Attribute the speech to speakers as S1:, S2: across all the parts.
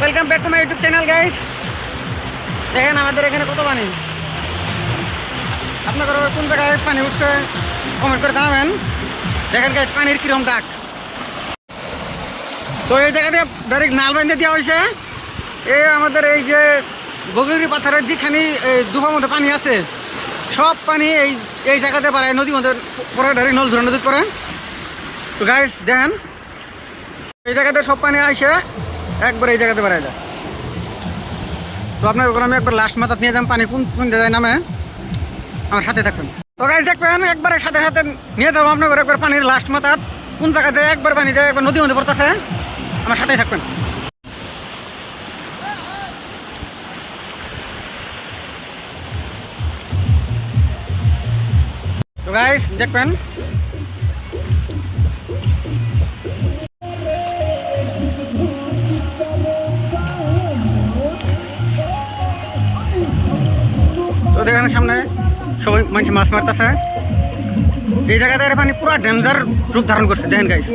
S1: Welcome back to my YouTube channel guys দেখেন আমাদের এখানে কত পানি? আপনাদের কোন জায়গায় পানি উঠছে? কমেন্ট করে জানাবেন। দেখেন গাইস পানির কিরম ডাক তো এই জায়গাতে ডাইরেক্ট নাল বান্ধে দেওয়া হয়েছে। এই আমাদের এই যে বগরি পাথরের যেখানে দুফার মধ্যে পানি আছে, সব পানি এই এই জায়গাতে পারে নদীর মধ্যে পরে ডাইরেক্ট নল ধরে, নদীর পরে। তো গাইস দেখেন, এই জায়গাতে সব পানি আসে একবার এই জায়গাতে যায় তো আপনার ওখানে আমি একবার লাস্ট মাথাত নিয়ে যাম, পানি কোন কোন জায়গায় নামে। আমার সাথে থাকবেন তো গাইজ দেখবেন, একবারে সাথে সাথে নিয়ে যাব আপনার একবার পানির লাস্ট মাথাত। কোন জায়গাতে একবার পানি যায়, একবার নদীর মধ্যে পড়তেছে। আমার সাথেই থাকবেন তো গাইস দেখবেন তো দেখেন সামনে সবাই মানুষ মাছ মারতেছে। এই জায়গাতে পানি পুরো ডেঞ্জার রূপ ধারণ করছে, দেখেন গাইস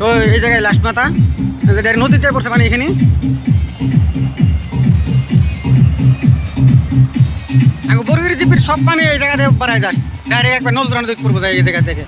S1: তো এই জায়গায় লাস্ট মাথা। নদীতে পড়ছে পানি এখানে। সব পানি এই জায়গাতে বাড়ায় যাক ডাইরেক্ট একবার নল নদী যায় এই জায়গা থেকে।